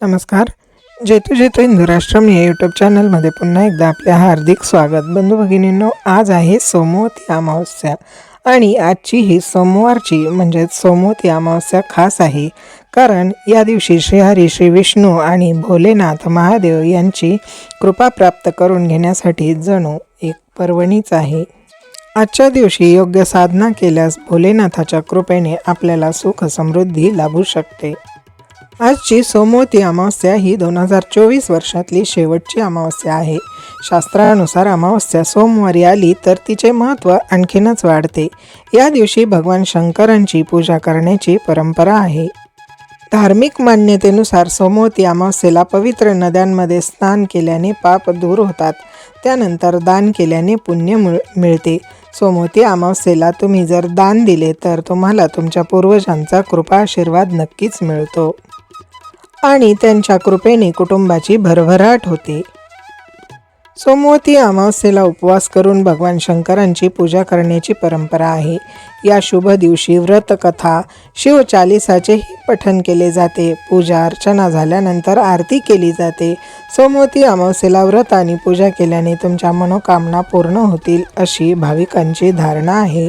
नमस्कार. जेतू जेतू हिंदू या यूट्यूब चॅनलमध्ये पुन्हा एकदा आपले हार्दिक स्वागत. बंधू भगिनींनो आज आहे सोमवती अमावस्या आणि आजची ही सोमवारची म्हणजेच सोमवती अमावस्या खास आहे. कारण या दिवशी श्रीहरी श्री विष्णू आणि भोलेनाथ महादेव यांची कृपा प्राप्त करून घेण्यासाठी जणू एक पर्वणीच आहे. आजच्या दिवशी योग्य साधना केल्यास भोलेनाथाच्या कृपेने आपल्याला सुख समृद्धी लाभू शकते. आजची सोमवती अमावस्या ही दोन हजार चोवीस वर्षातली शेवटची अमावस्या आहे. शास्त्रानुसार अमावस्या सोमवारी आली तर तिचे महत्त्व आणखीनच वाढते. या दिवशी भगवान शंकरांची पूजा करण्याची परंपरा आहे. धार्मिक मान्यतेनुसार सोमवती अमावस्येला पवित्र नद्यांमध्ये स्नान केल्याने पाप दूर होतात. त्यानंतर दान केल्याने पुण्य मिळ मिळते. सोमवती अमावस्येला तुम्ही जर दान दिले तर तुम्हाला तुमच्या पूर्वजांचा कृपा आशीर्वाद नक्कीच मिळतो. आणि त्यांच्या कृपेने कुटुंबाची भरभराट होते. सोमवती अमावस्येला उपवास करून भगवान शंकरांची पूजा करण्याची परंपरा आहे. या शुभ दिवशी व्रतकथा शिवचालिसाचेही पठन केले जाते. पूजा अर्चना झाल्यानंतर आरती केली जाते. सोमवती अमावस्येला व्रत आणि पूजा केल्याने तुमच्या मनोकामना पूर्ण होतील अशी भाविकांची धारणा आहे.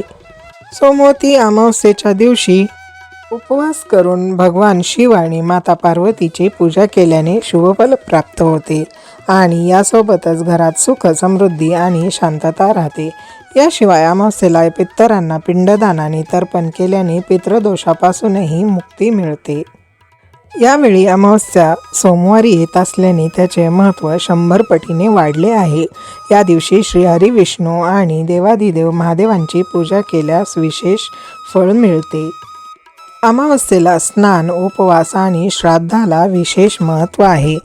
सोमवती अमावस्येच्या दिवशी उपवास करून भगवान शिव आणि माता पार्वतीची पूजा केल्याने शुभफल प्राप्त होते आणि यासोबतच घरात सुख समृद्धी आणि शांतता राहते. याशिवाय अमावस्येला पित्तरांना पिंडदानाने तर्पण केल्याने पितृदोषापासूनही मुक्ती मिळते. यावेळी अमावस्या सोमवारी येत असल्याने त्याचे महत्त्व शंभर पटीने वाढले आहे. या दिवशी श्रीहरी विष्णू आणि देवादिदेव महादेवांची पूजा केल्यास विशेष फळ मिळते. अमावस्येला स्नान उपवास आणि श्राद्धाला विशेष महत्त्व आहे.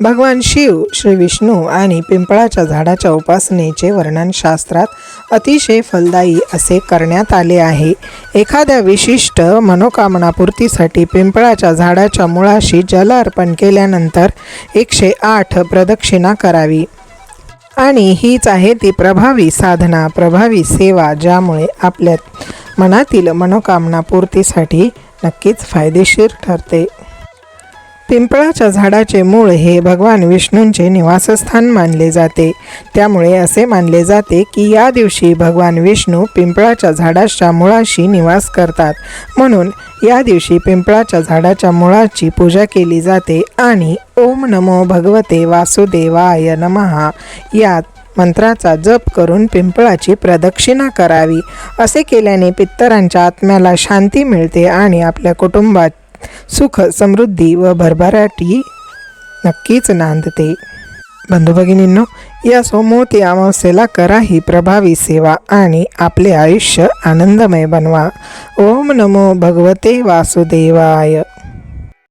भगवान शिव श्री विष्णू आणि पिंपळाच्या झाडाच्या उपासनेचे वर्णन शास्त्रात अतिशय फलदायी असे करण्यात आले आहे. एखाद्या विशिष्ट मनोकामनापूर्तीसाठी पिंपळाच्या झाडाच्या मुळाशी जल अर्पण केल्यानंतर एकशे आठ प्रदक्षिणा करावी. आणि हीच आहे ती प्रभावी साधना प्रभावी सेवा ज्यामुळे आपल्यात मनातील मनोकामना पूर्तीसाठी नक्कीच फायदेशीर ठरते. पिंपळाच्या झाडाचे मूळ हे भगवान विष्णूंचे निवासस्थान मानले जाते. त्यामुळे असे मानले जाते की या दिवशी भगवान विष्णू पिंपळाच्या झाडाच्या मुळाशी निवास करतात. म्हणून या दिवशी पिंपळाच्या झाडाच्या मुळाची पूजा केली जाते आणि ओम नमो भगवते वासुदेवाय नमहा यात मंत्राचा जप करून पिंपळाची प्रदक्षिणा करावी. असे केल्याने पित्तरांच्या आत्म्याला शांती मिळते आणि आपल्या कुटुंबात सुख समृद्धी व भरभराटी नक्कीच नांदते. बंधू भगिनींनो या सोमवती अमावस्येला करा ही प्रभावी सेवा आणि आपले आयुष्य आनंदमय बनवा. ओम नमो भगवते वासुदेवाय.